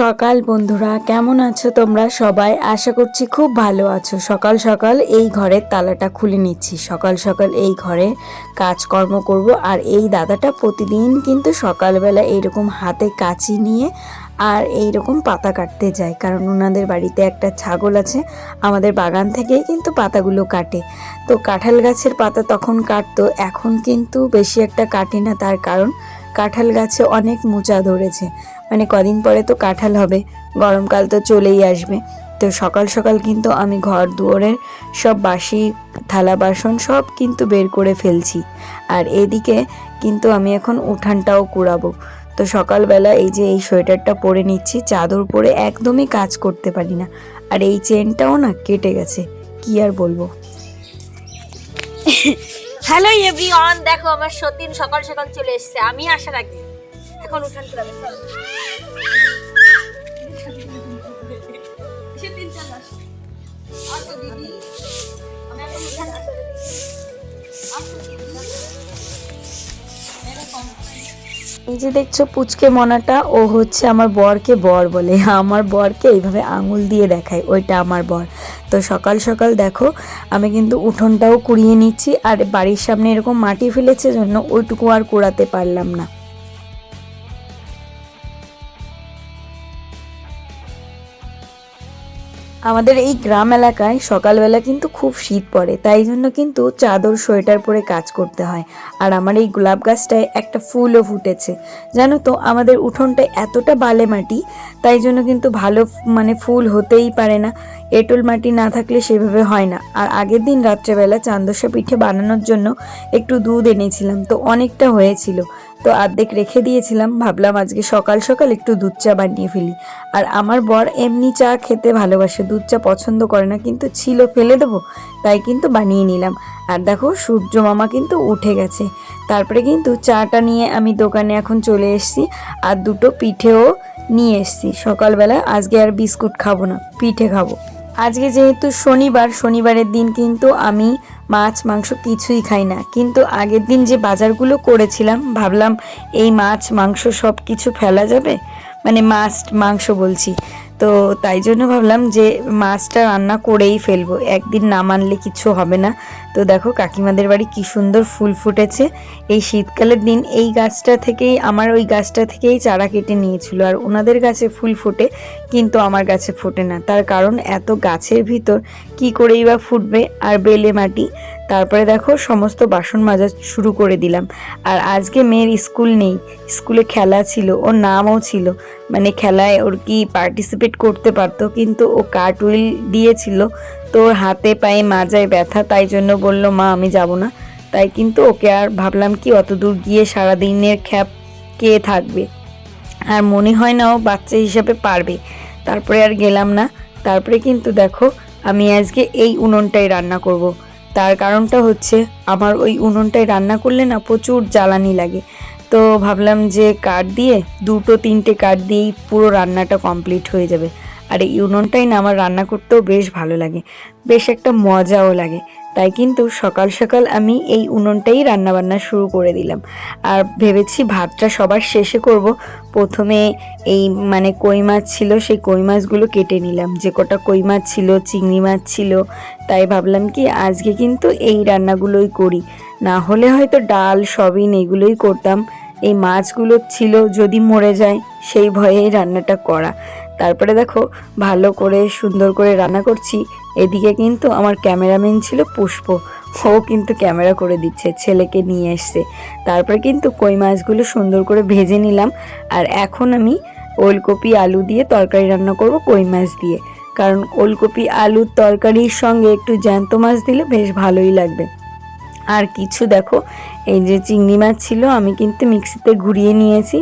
সকাল বন্ধুরা, কেমন আছো তোমরা সবাই? আশা করছি খুব ভালো আছো। সকাল সকাল এই ঘরের তালাটা খুলে নিচ্ছি। সকাল সকাল এই ঘরে কাজকর্ম করব আর এই দাদাটা প্রতিদিন কিন্তু সকালবেলা এইরকম হাতে কাঁচি নিয়ে আর এই রকম পাতা কাটতে যায়। কারণ ওনাদের বাড়িতে একটা ছাগল আছে, আমাদের বাগান থেকেই কিন্তু পাতাগুলো কাটে। তো কাঁঠাল গাছের পাতা তখন কাটতো, এখন কিন্তু বেশি একটা কাটে না। তার কারণ কাঁঠাল গাছে অনেক মোচা ধরেছে। মানে কদিন পরে তো কাঁঠাল হবে, গরমকাল তো চলেই আসবে। তো সকাল সকাল কিন্তু আমি ঘর দুয়ারের সব বাসি, থালা বাসন সব কিন্তু বের করে ফেলছি। আর এদিকে কিন্তু আমি এখন উঠানটাও কুড়াবো। তো সকালবেলা এই যে এই সোয়েটারটা পরে নিচ্ছি, চাদর পরে একদমই কাজ করতে পারি না। আর এই চেনটাও না কেটে গেছে, কি আর বলব? হ্যালো এভরিওয়ান দেখো, আমার সতীন সকাল সকাল চলে এসেছে। আমি আসার আগে। এখন উঠান। এরকম। এই যে দেখছ পুচকে মনাটা, ও হচ্ছে আমার বরকে বর বলে। আমার বরকে এইভাবে আঙুল দিয়ে দেখায়, ওইটা আমার বর। তো সকাল সকাল দেখো, আমি কিন্তু উঠোনটাও কুড়িয়ে নিচ্ছি, আর বাড়ির সামনে এরকম মাটি ফেলেছে জন্য ওইটুকু আর কুড়াতে পারলাম না। আমাদের এই গ্রাম এলাকায় সকালবেলা কিন্তু খুব শীত পড়ে, তাই জন্য কিন্তু চাদর, সোয়েটার পরে কাজ করতে হয়। আর আমার এই গোলাপ গাছটায় একটা ফুলও ফুটেছে। জানো তো, আমাদের উঠোনটা এতটা বালে মাটি, তাই জন্য কিন্তু ভালো মানে ফুল হতেই পারে না। এঁটুল মাটি না থাকলে সেভাবে হয় না। আর আগের দিন রাত্রেবেলা চান্দসা পিঠে বানানোর জন্য একটু দুধ এনেছিলাম, তো অনেকটা হয়েছিল। তো আর্ধেক রেখে দিয়েছিলাম, ভাবলাম আজকে সকাল সকাল একটু দুধ চা বানিয়ে ফেলি। আর আমার বর এমনি চা খেতে ভালোবাসে, দুধ চা পছন্দ করে না, কিন্তু ছিল, ফেলে দেবো, তাই কিন্তু বানিয়ে নিলাম। আর দেখো, সূর্য মামা কিন্তু উঠে গেছে। তারপরে কিন্তু চাটা নিয়ে আমি দোকানে এখন চলে এসেছি, আর দুটো পিঠেও নিয়ে এসেছি। সকালবেলা আজকে আর বিস্কুট খাব না, পিঠে খাব। আজকে যেহেতু শনিবার, শনিবারের দিন কিন্তু আমি মাছ, মাংস কিছুই খাই না। কিন্তু আগের দিন যে বাজারগুলো করেছিলাম, ভাবলাম এই মাছ, মাংস সব কিছু ফেলা যাবে? মানে মাছ, মাংস বলছি। তো তাই জন্য ভাবলাম যে মাছটা রান্না করেই ফেলব। একদিন না মানলে কিছু হবে না। তো দেখো কাকিমাদের বাড়ি কি সুন্দর ফুল ফুটেছে। এই শীতকালের দিন এই গাছটা থেকেই, আমার ওই গাছটা থেকেই চারা কেটে নিয়েছিল। আর ওনাদের গাছে ফুল ফোটে, কিন্তু আমার গাছে ফোটে না। তার কারণ এত গাছের ভিতর কি করেই বা ফুটবে আর বেলে মাটি। তারপরে দেখো সমস্ত বাসন মাজা শুরু করে দিলাম। আর আজকে মেয়ের স্কুল নেই। স্কুলে খেলা ছিল, ওর নামও ছিল। মানে খেলায় ওর কি পার্টিসিপেট করতে পারতো, কিন্তু ও কার্ট উইল দিয়েছিল। তো ওর হাতে পায়ে মাজায় ব্যথা, তাই জন্য বলল, মা, আমি যাব না। তাই কিন্তু ওকে আর ভাবলাম কি, অত দূর গিয়ে সারাদিনের খ্যাপ কে থাকবে? আর মনে হয় না ও বাচ্চা হিসাবে পারবে। তারপরে আর গেলাম না। তারপরে কিন্তু দেখো, আমি আজকে এই উনুনটাই রান্না করব। তার কারণটা হচ্ছে, আমার ওই উনুনটাই রান্না করলে না প্রচুর জ্বালানি লাগে। তো ভাবলাম যে কাঠ দিয়ে, দুটো তিনটে কাঠ দিয়েই পুরো রান্নাটা কমপ্লিট হয়ে যাবে। আর এই উনুনটাই না আমার রান্না করতেও বেশ ভালো লাগে। বেশ একটা মজাও লাগে। তাই কিন্তু সকাল সকাল আমি এই উনুনটাই রান্নাবান্না শুরু করে দিলাম। আর ভেবেছি ভাতটা সবার শেষে করব। প্রথমে এই মানে কই মাছ ছিল, সেই কই মাছগুলো কেটে নিলাম। যে কটা কই মাছ ছিল, চিংড়ি মাছ ছিল, তাই ভাবলাম কি আজকে কিন্তু এই রান্নাগুলোই করি। না হলে হয়তো ডাল সবিন এগুলোই করতাম। এই মাছগুলো ছিল যদি মরে যায়, সেই ভয়েই রান্নাটা করা। তারপরে দেখো, ভালো করে সুন্দর করে রান্না করছি। এদিকে কিন্তু আমার ক্যামেরাম্যান ছিল পুষ্প। ও কিন্তু ক্যামেরা করে দিচ্ছে, ছেলেকে নিয়ে এসছে। তারপরে কিন্তু কই মাছগুলো সুন্দর করে ভেজে নিলাম। আর এখন আমি ওলকপি আলু দিয়ে তরকারি রান্না করব কই মাছ দিয়ে। কারণ ওলকপি আলুর তরকারির সঙ্গে একটু জ্যান্ত মাছ দিলে বেশ ভালোই লাগবে। আর কিছু দেখো, এই যে চিংড়ি মাছ ছিল আমি কিন্তু মিক্সিতে ঘুরিয়ে নিয়েছি।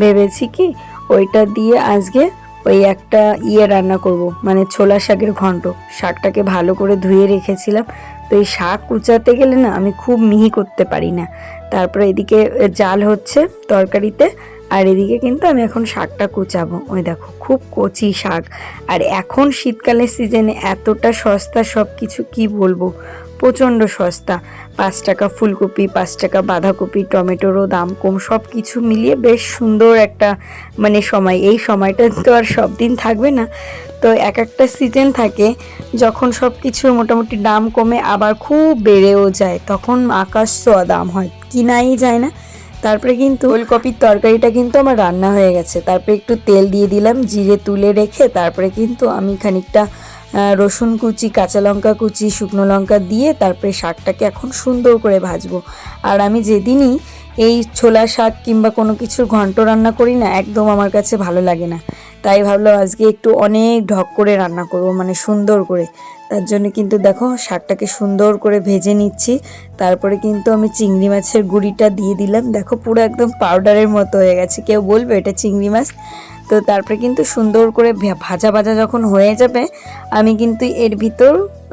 ভেবেছি কি ওইটা দিয়ে আজকে ওই একটা ইয়ে রান্না করব মানে ছোলা শাকের ঘন্ট। শাকটাকে ভালো করে ধুয়ে রেখেছিলাম। তো এই শাক কুচাতে গেলে না আমি খুব মিহি করতে পারি না। তারপরে এদিকে জাল হচ্ছে তরকারিতে। আর এদিকে কিন্তু আমি এখন শাকটা কুচাবো। ওই দেখো, খুব কচি শাক। আর এখন শীতকালের সিজনে এতটা সস্তা সব কিছু কি বলব? প্রচণ্ড সস্তা। পাঁচ টাকা ফুলকপি, পাঁচ টাকা বাঁধাকপি, টমেটোরও দাম কম সব কিছু মিলিয়ে বেশ সুন্দর একটা মানে সময়। এই সময়টা তো আর সব দিন থাকবে না। তো এক একটা সিজন থাকে, যখন সব কিছুর মোটামুটি দাম কমে, আবার খুব বেড়েও যায়, তখন আকাশ ছোঁয়া দাম হয়। কিনাই যায় না। তারপরে কিন্তু ওলকপির তরকারিটা কিন্তু আমার রান্না হয়ে গেছে। তারপরে একটু তেল দিয়ে দিলাম, জিরে তুলে রেখে তারপরে কিন্তু আমি খানিকটা রসুন কুচি, কাঁচা লঙ্কা কুচি, শুকনো লঙ্কা দিয়ে তারপরে শাকটাকে এখন সুন্দর করে ভাজবো। আর আমি যেদিনই এই ছোলা শাক কিংবা কোনো কিছুর ঘন্ট রান্না করি না, একদম আমার কাছে ভালো লাগে না। তাই ভাবলাম আজকে একটু অনেক ঢক করে রান্না করব মানে সুন্দর করে। তার জন্য কিন্তু দেখো শাকটাকে সুন্দর করে ভেজে নিচ্ছি। তারপরে কিন্তু আমি চিংড়ি মাছের গুঁড়িটা দিয়ে দিলাম। দেখো পুরো একদম পাউডারের মতো হয়ে গেছে। কেউ বলবে এটা চিংড়ি মাছ? তো তারপরে কিন্তু সুন্দর করে ভাজা ভাজা যখন হয়ে যাবে, আমি কিন্তু এর ভিতর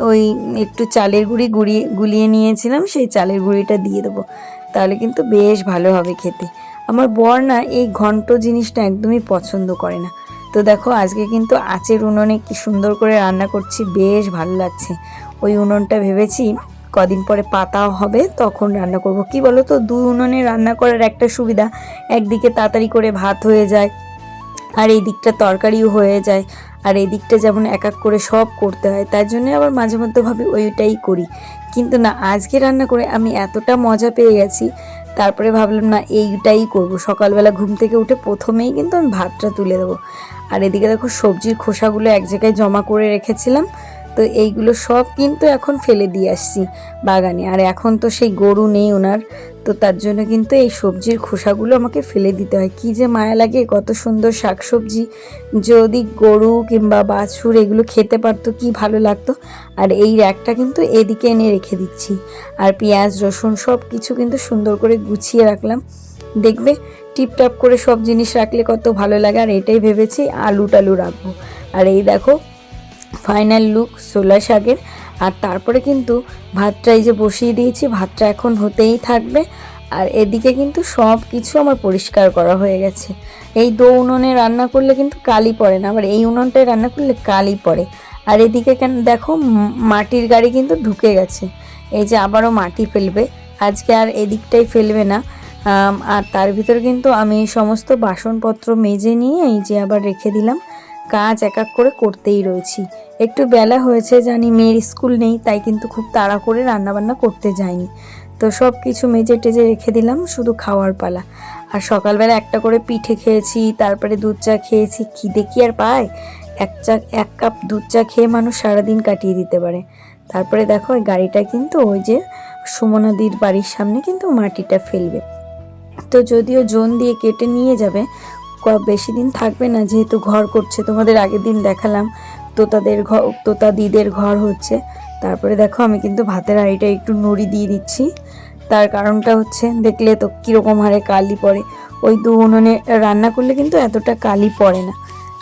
ওই একটু চালের গুঁড়ি গুঁড়িয়ে গুলিয়ে নিয়েছিলাম, সেই চালের গুঁড়িটা দিয়ে দেবো। তাহলে কিন্তু বেশ ভালো হবে খেতে। আমার বর না এই ঘন্ট জিনিসটা একদমই পছন্দ করে না। তো দেখো, আজকে কিন্তু আঁচের উনুনে কি সুন্দর করে রান্না করছি, বেশ ভালো লাগছে। ওই উনুনটা ভেবেছি কদিন পরে পাতাও হবে, তখন রান্না করব। কি বলো তো দুই উনুনে রান্না করার একটা সুবিধা, একদিকে তাড়াতাড়ি করে ভাত হয়ে যায়, আর এই দিকটা তরকারিও হয়ে যায়, আর এই দিকটা যেমন এক এক করে সব করতে হয়, তার জন্য আবার মাঝে মধ্যে ভাবি ওইটাই করি। কিন্তু না, আজকে রান্না করে আমি এতটা মজা পেয়ে গেছি তারপরে ভাবলাম, না, এইটাই করব। সকালবেলা ঘুম থেকে উঠে প্রথমেই কিন্তু আমি ভাতটা তুলে দেবো। আর এদিকে দেখো সবজির খোসাগুলো এক জায়গায় জমা করে রেখেছিলাম। তো এইগুলো সব কিন্তু এখন ফেলে দিয়ে আসছি বাগানে। আর এখন তো সেই গরু নেই ওনার, তো তার জন্য কিন্তু এই সবজির খোসাগুলো আমাকে ফেলে দিতে হয়। কি যে মায়া লাগে, কত সুন্দর শাকসবজি। যদি গরু কিংবা বাছুর এগুলো খেতে পারতো, কি ভালো লাগতো। আর এই র্যাকটা কিন্তু এদিকে এনে রেখে দিচ্ছি। আর পেঁয়াজ, রসুন সব কিছু কিন্তু সুন্দর করে গুছিয়ে রাখলাম। দেখবে, টিপটাপ করে সব জিনিস রাখলে কত ভালো লাগে। আর এটাই ভেবেছি আলু টালু রাখব। আর এই দেখো ফাইনাল লুক সোলা শাকের। আর তারপরে কিন্তু ভাতটা এই যে বসিয়ে দিয়েছি, ভাতটা এখন হতেই থাকবে। আর এদিকে কিন্তু সব কিছু আমার পরিষ্কার করা হয়ে গেছে। এই দো উনুনে রান্না করলে কিন্তু কালি পড়ে না, আবার এই উনুনটায় রান্না করলে কালি পড়ে। আর এদিকে কেন, দেখো মাটির গাড়ি কিন্তু ঢুকে গেছে। এই যে আবারও মাটি ফেলবে। আজকে আর এদিকটাই ফেলবে না। আর তার ভিতর কিন্তু আমি সমস্ত বাসনপত্র মেজে নিয়ে এই যে আবার রেখে দিলাম। কাজ এক এক করে করতেই রয়েছি। একটু বেলা হয়েছে, জানি মেয়ের স্কুল নেই, তাই কিন্তু খুব তাড়া করে রান্নাবান্না করতে যাইনি। তো সব কিছু মেজে টেজে রেখে দিলাম, শুধু খাওয়ার পালা। আর সকালবেলা একটা করে পিঠে খেয়েছি, তারপরে দুধ চা খেয়েছি, খিদে কি আর পায়? এক চা, এক কাপ দুধ চা খেয়ে মানুষ সারাদিন কাটিয়ে দিতে পারে। তারপরে দেখো, ওই গাড়িটা কিন্তু ওই যে সুমনাদির বাড়ির সামনে কিন্তু মাটিটা ফেলবে। তো যদিও জোন দিয়ে কেটে নিয়ে যাবে বেশি দিন থাকবে না, যেহেতু ঘর করছে। তোমাদের আগের দিন দেখালাম, তোতাদের ঘর তোতা দিদের ঘর হচ্ছে। তারপরে দেখো, আমি কিন্তু ভাতের হাঁড়িটা একটু নুড়ি দিয়ে দিচ্ছি। তার কারণটা হচ্ছে, দেখলে তো কীরকম হারে কালি পড়ে। ওই দু উনুনে রান্না করলে কিন্তু এতটা কালি পড়ে না।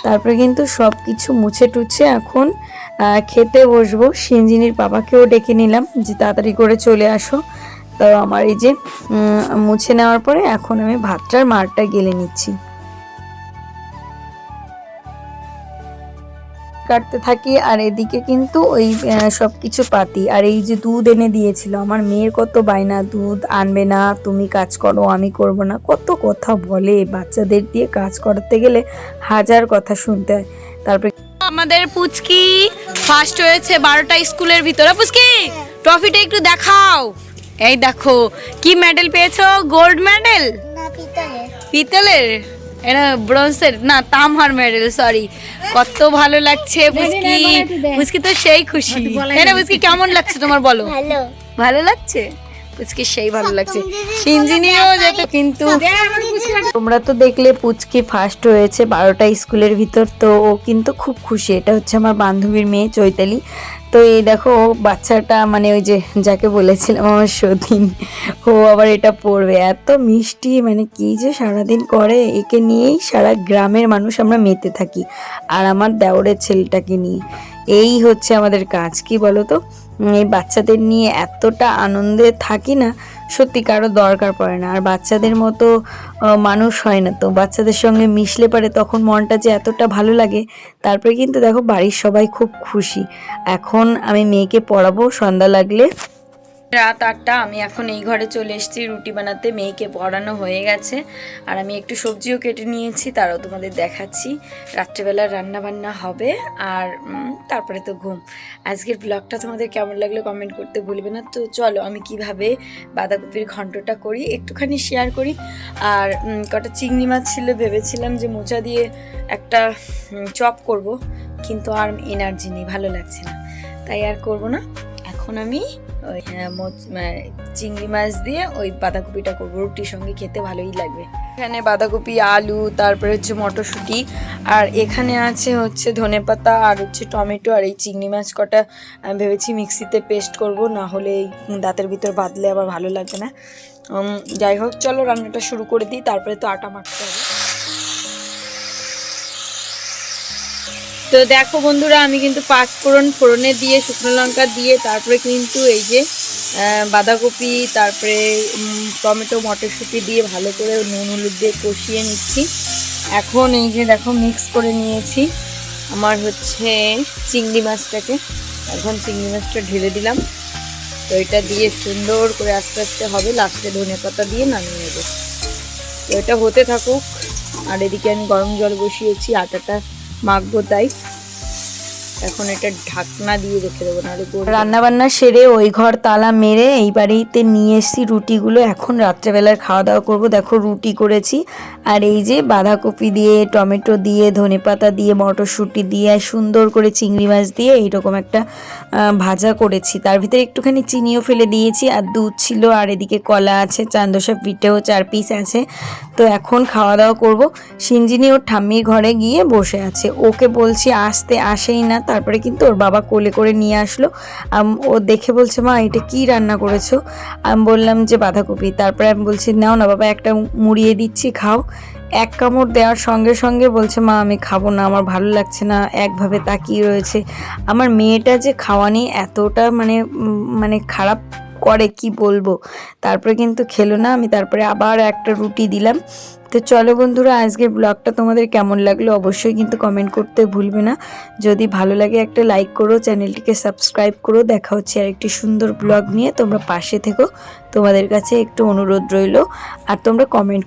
তারপরে কিন্তু সব কিছু মুছে টুছে এখন খেতে বসবো। সিঞ্জিনির বাবাকেও ডেকে নিলাম, যে তাড়াতাড়ি করে চলে আসো। তো আমার এই যে মুছে নেওয়ার পরে এখন আমি ভাতটার মারটা গেলে নিচ্ছি। কাটতে থাকি আর এদিকে কিন্তু ওই সব কিছু পাতি। আর এই যে দুধ এনে দিয়েছিল আমার মেয়ের কত বায়না দুধ আনবে না তুমি কাজ করো আমি করব না। কত কথা বলে বাচ্চাদের দিয়ে কাজ করতে গেলে হাজার কথা শুনতে হয়। তারপরে আমাদের পুচকি ফার্স্ট হয়েছে বারোটা স্কুলের ভিতরে। পুচকি ট্রফিটা একটু দেখাও। এই দেখো কি মেডেল পেয়েছ? গোল্ড মেডেল না পিতলের? এটা ব্রোঞ্জের না তামহার মেডেল সরি কত ভালো লাগছে পুচকি পুচকি তো সেই খুশি। এটা বুঝকি কেমন লাগছে তোমার বলো? ভালো। ভালো লাগছে? পুচকি সেই ভালো লাগছে। ইঞ্জিনিয়ারও যেত কিন্তু। তোমরা তো দেখলে পুচকি ফার্স্ট হয়েছে বারোটা স্কুলের ভিতর তো ও কিন্তু খুব খুশি। এটা হচ্ছে আমার বান্ধবীর মেয়ে চৈতালি। তো এই দেখো, ও বাচ্চাটা মানে ওই যে যাকে বলেছিলাম আমার সতীন, ও আবার এটা পড়বে। এত মিষ্টি মানে কি যে সারাদিন করে, একে নিয়েই সারা গ্রামের মানুষ আমরা মেতে থাকি। আর আমার দেওরের ছেলেটাকে নিয়ে। এই হচ্ছে আমাদের কাজ, কি বলো তো এই বাচ্চাদের নিয়ে এতটা আনন্দে থাকি না, সত্যি কারও দরকার পড়ে না। আর বাচ্চাদের মতো মানুষ হয় না তো। বাচ্চাদের সঙ্গে মিশলে পারে তখন মনটা যে এতটা ভালো লাগে। তারপরে কিন্তু দেখো, বাড়ির সবাই খুব খুশি। এখন আমি মেয়েকে পড়াবো, সন্ধ্যা লাগলে রাত আটটা, আমি এখন এই ঘরে চলে এসেছি। রুটি বানাতে মেয়েকে পড়ানো হয়ে গেছে। আর আমি একটু সবজিও কেটে নিয়েছি, তারও তোমাদের দেখাচ্ছি। রাত্রেবেলা রান্না বান্না হবে আর তারপরে তো ঘুম। আজকের ব্লগটা তোমাদের কেমন লাগল কমেন্ট করতে ভুলবে না। তো চলো, আমি কীভাবে বাঁধাকপির ঘন্টটা করি একটুখানি শেয়ার করি। আর কটা চিংড়ি মাছ ছিল, ভেবেছিলাম যে মোচা দিয়ে একটা চপ করব। কিন্তু আর এনার্জি নেই, ভালো লাগছে না। তাই আর করব না। এখন আমি ওই আহ, মোচ- চিংড়ি মাছ দিয়ে ওই বাঁধাকপিটা করব। রুটির সঙ্গে খেতে ভালোই লাগবে। এখানে বাঁধাকপি আলু তারপরে হচ্ছে মটরশুঁটি আর এখানে আছে হচ্ছে ধনেপাতা আর হচ্ছে টমেটো আর এই চিংড়ি মাছ কটা। আমি ভেবেছি মিক্সিতে পেস্ট করব না হলে এই দাঁতের ভিতর বাঁধলে আবার ভালো লাগবে না। যাই হোক চলো রান্নাটা শুরু করে দিই তারপরে তো আটা মাখতে হবে। তো দেখো বন্ধুরা, আমি কিন্তু পাঁচ ফোড়ন ফোড়নে দিয়ে শুকনো লঙ্কা দিয়ে তারপরে কিন্তু এই যে বাঁধাকপি, তারপরে টমেটো, মটরশুঁটি দিয়ে ভালো করে নুন হলুদ দিয়ে কষিয়ে নিচ্ছি। এখন এই যে দেখো মিক্স করে নিয়েছি। আমার হচ্ছে চিংড়ি মাছটাকে। এখন চিংড়ি মাছটা ঢেলে দিলাম। তো এটা দিয়ে সুন্দর করে আস্তে আস্তে হবে। লাস্টে ধনে পাতা দিয়ে নামিয়ে নেব। তো এটা হতে থাকুক। আর এদিকে আমি গরম জল বসিয়েছি, আটাটা মাখবো এখন এটা ঢাকনা দিয়ে রেখে দেবো, নাহলে গলবে। রান্না বান্না সেরে ওই ঘর তালা মেরে এই বাড়িতে নিয়ে এসেছি রুটিগুলো। এখন রাত্রেবেলার খাওয়া দাওয়া করব। দেখো রুটি করেছি। আর এই যে বাঁধাকপি দিয়ে, টমেটো দিয়ে ধনেপাতা দিয়ে, মটরশুঁটি দিয়ে সুন্দর করে চিংড়ি মাছ দিয়ে এইরকম একটা ভাজা করেছি। তার ভিতরে একটুখানি চিনিও ফেলে দিয়েছি। আর দুধ ছিল, আর এদিকে কলা আছে, চান্দোসা, পিঠেও চার পিস আছে। তো এখন খাওয়া দাওয়া করব। সিঞ্জিনি ওর ঠাম্মির ঘরে গিয়ে বসে আছে। ওকে বলছি, আসতে আসেই না। তারপরে কিন্তু ওর বাবা কোলে করে নিয়ে আসলো। ও দেখে বলছে, মা, এটা কি রান্না করেছ? আমি বললাম যে, বাঁধাকপি। তারপরে আমি বলছি, নাও না বাবা, একটা মুড়িয়ে দিচ্ছি, খাও। এক কামড় দেওয়ার সঙ্গে সঙ্গে বলছে, মা, আমি খাব না, আমার ভালো লাগছে না। একভাবে তাকিয়ে রয়েছে। আমার মেয়েটা যে খাওয়া নিয়ে এতটা মানে মানে খারাপ করে, কি বলব? তারপরে কিন্তু খেলো না, আমি তারপরে আবার একটা রুটি দিলাম। তো চলো বন্ধুরা, আজকের ব্লগটা তোমাদের কেমন লাগল অবশ্যই কিন্তু কমেন্ট করতে ভুলবে না। যদি ভালো লাগে একটা লাইক করো, চ্যানেলটিকে সাবস্ক্রাইব করো। দেখা হচ্ছে আর একটি সুন্দর ব্লগ নিয়ে। তোমরা পাশে থেকো। তোমাদের কাছে একটু অনুরোধ রইল। আর তোমরা কমেন্ট